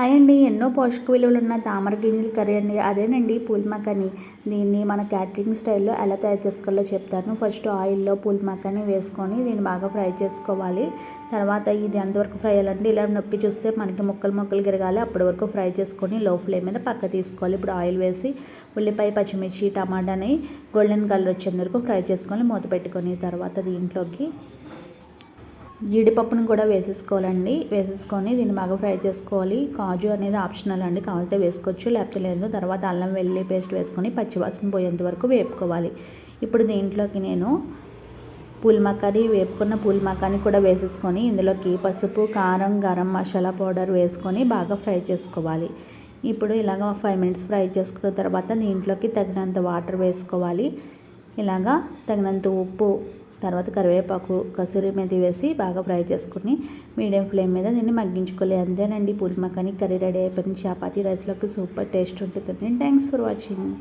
Hi అండి ఎన్నో పోషక విలువలు ఉన్న తామర గింజల కర్రీ అండి. అదేనండి పూల్ దీన్ని మన క్యాటరింగ్ స్టైల్లో ఎలా తయారు చేసుకోవాలో చెప్తాను. ఫస్ట్ ఆయిల్లో పూల్ వేసుకొని దీన్ని బాగా ఫ్రై చేసుకోవాలి. తర్వాత ఇది ఎంతవరకు ఫ్రై అయ్యాలంటే ఇలా నొక్కి చూస్తే మనకి ముక్కలు ముక్కలు గిరగాలి అప్పటి వరకు ఫ్రై చేసుకొని లో ఫ్లేమ్ మీద పక్క తీసుకోవాలి. ఇప్పుడు ఆయిల్ వేసి ఉల్లిపాయ పచ్చిమిర్చి టమాటాని గోల్డెన్ కలర్ వచ్చేంత వరకు ఫ్రై చేసుకొని మూత పెట్టుకొని తర్వాత దీంట్లోకి జీడిపప్పును కూడా వేసేసుకోవాలండి. వేసేసుకొని దీన్ని బాగా ఫ్రై చేసుకోవాలి. కాజు అనేది ఆప్షనల్ అండి. కావాలంటే వేసుకోవచ్చు. లేకపోతే లేదు. తర్వాత అల్లం వెల్లుల్లి పేస్ట్ వేసుకొని పచ్చివాసన పోయేంత వరకు వేపుకోవాలి. ఇప్పుడు దీంట్లోకి నేను పూల్ వేపుకున్న పూల్ మకాని కూడా వేసేసుకొని ఇందులోకి పసుపు కారం గరం మసాలా పౌడర్ వేసుకొని బాగా ఫ్రై చేసుకోవాలి. ఇప్పుడు ఇలాగ ఫైవ్ మినిట్స్ ఫ్రై చేసుకున్న తర్వాత దీంట్లోకి తగినంత వాటర్ వేసుకోవాలి. ఇలాగా తగినంత ఉప్పు తర్వాత కరివేపాకు కసూరి మెంతి వేసి బాగా ఫ్రై చేసుకుని మీడియం ఫ్లేమ్ మీద దీన్ని మగ్గించుకోవాలి. అంతేనండి. పూరి మకాని కర్రీ రెడీ అయిపోయింది. చపాతీ రైస్లోకి సూపర్ టేస్ట్ ఉంటుంది. Thanks for watching.